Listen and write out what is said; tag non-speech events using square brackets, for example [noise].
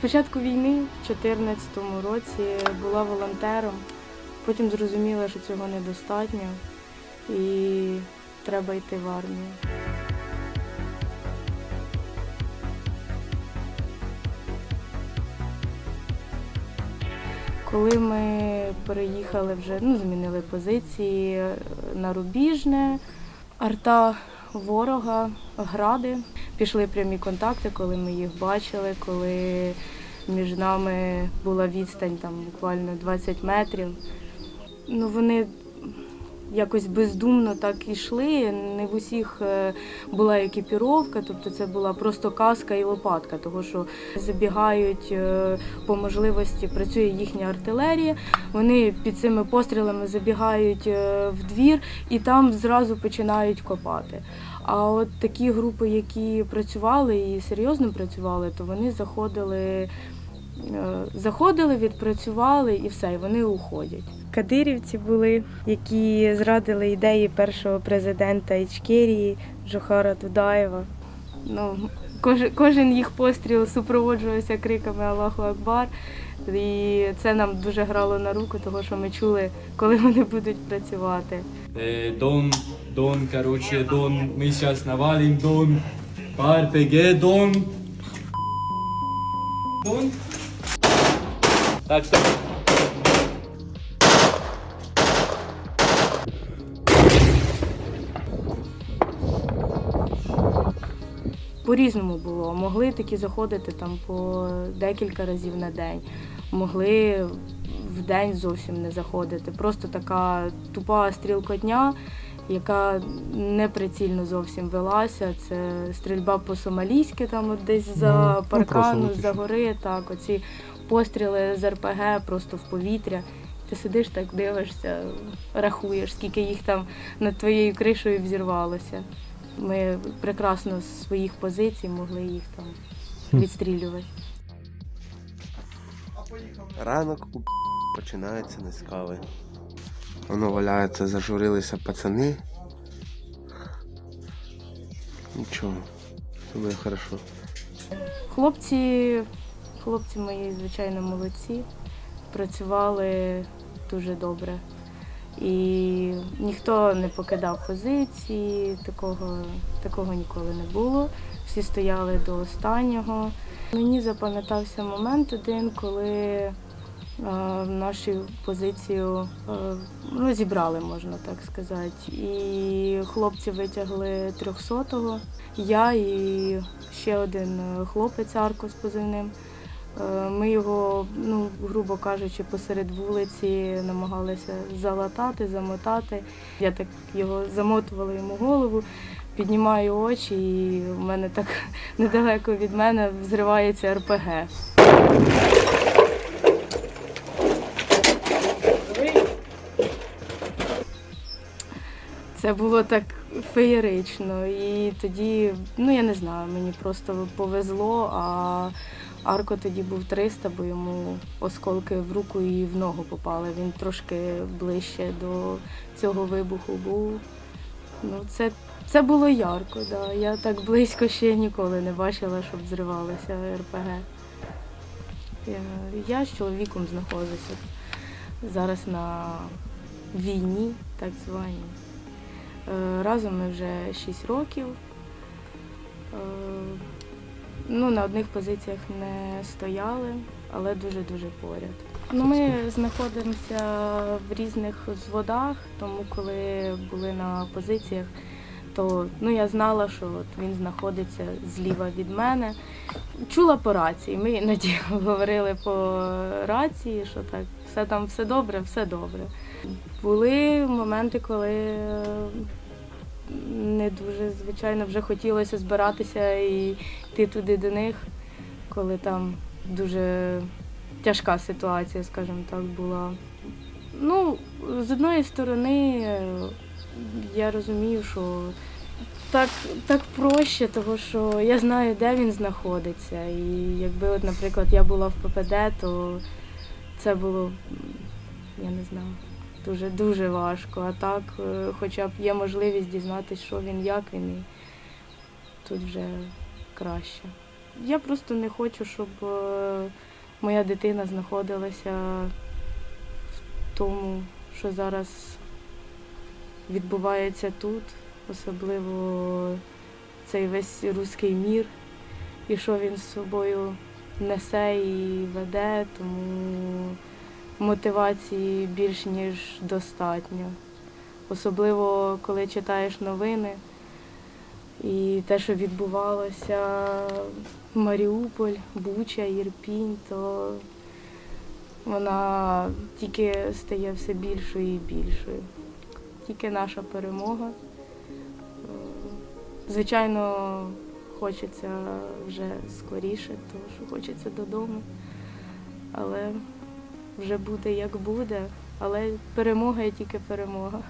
Спочатку війни, в 2014 році, була волонтером, потім зрозуміла, що цього недостатньо і треба йти в армію. Коли ми переїхали вже, ну, змінили позиції е, на Рубіжне, арта ворога, гради. Пішли прямі контакти, коли ми їх бачили, коли між нами була відстань там буквально 20 метрів. Ну, вони якось бездумно так ішли. Не в усіх е, була екіпіровка, тобто це була просто каска і лопатка, тому що забігають е, по можливості, працює їхня артилерія. Вони під цими пострілами забігають е, в двір і там зразу починають копати. А от такі групи, які працювали і серйозно працювали, то вони заходили, е, заходили, відпрацювали і все, і вони уходять. Кадирівці були, які зрадили ідеї першого президента Ічкерії Джохара Дудаєва. Ну, кожен їх постріл супроводжувався криками Аллаху Акбар. І це нам дуже грало на руку, тому що ми чули, коли вони будуть працювати. Э, Дон, Дон, короче, Дон, мы сейчас навалим Дон, по РПГ Дон. Дон. Так, стоп. По-різному було. Могли такі заходити там по декілька разів на день. Могли в день зовсім не заходити. Просто така тупа стрілкотня, яка неприцільно зовсім велася. Це стрільба по-сомалійськи, там от десь за Ну, паркану, просто за гори. Так, оці постріли з РПГ просто в повітря. Ти сидиш так, дивишся, рахуєш, скільки їх там над твоєю кришею взірвалося. Ми прекрасно з своїх позицій могли їх там відстрілювати. Ранок у починається не з кави. Воно валяється, зажурилися пацани. Нічого, все буде хорошо. Хлопці, хлопці мої, звичайно, молодці. Працювали дуже добре. І ніхто не покидав позиції, такого, такого ніколи не було. Всі стояли до останнього. Мені запам'ятався момент один, коли е, нашу позицію е, ну, зібрали, можна так сказати. І хлопці витягли 300-го. Я і ще один е, хлопець Арко з позивним. Е, Ми його, ну, грубо кажучи, посеред вулиці намагалися залатати, замотати. Я так його замотувала йому голову, піднімаю очі, і в мене так [laughs] недалеко від мене взривається РПГ. Це було так феєрично. І тоді, ну я не знаю, мені просто повезло, а Арко тоді був 300, бо йому осколки в руку і в ногу попали. Він трошки ближче до цього вибуху був. Ну, це, це було ярко, да. Я так близько ще ніколи не бачила, щоб зривалося РПГ. Я, я з чоловіком знаходжуся зараз на війні, так званій. Е, Разом ми вже 6 років. Ну, на одних позиціях не стояли, але дуже-дуже поряд. Ну, ми знаходимося в різних взводах, тому коли були на позиціях, то ну, я знала, що от він знаходиться зліва від мене. Чула по рації. Ми іноді [laughs] говорили по рації, що так, все там все добре, все добре. Були моменти, коли не дуже, звичайно, вже хотілося збиратися і йти туди до них, коли там дуже тяжка ситуація, скажімо так, була. Ну, з одної сторони, е, я розумію, що так, так проще, тому що я знаю, де він знаходиться. І якби, от, наприклад, я була в ППД, то це було, я не знаю, дуже дуже важко. А так, е, хоча б є можливість дізнатися, що він, як він, і тут вже краще. я просто не хочу, щоб е, моя дитина знаходилася в тому, що зараз відбувається тут, особливо цей весь руський мір, і що він з собою несе і веде, тому мотивації більш ніж достатньо. Особливо коли читаєш новини і те, що відбувалося Маріуполь, Буча, Єрпінь, то вона тільки стає все більшою і більшою. Тільки наша перемога. Звичайно, хочеться вже скоріше, тому що хочеться додому. Але вже буде як буде. Але перемога є тільки перемога.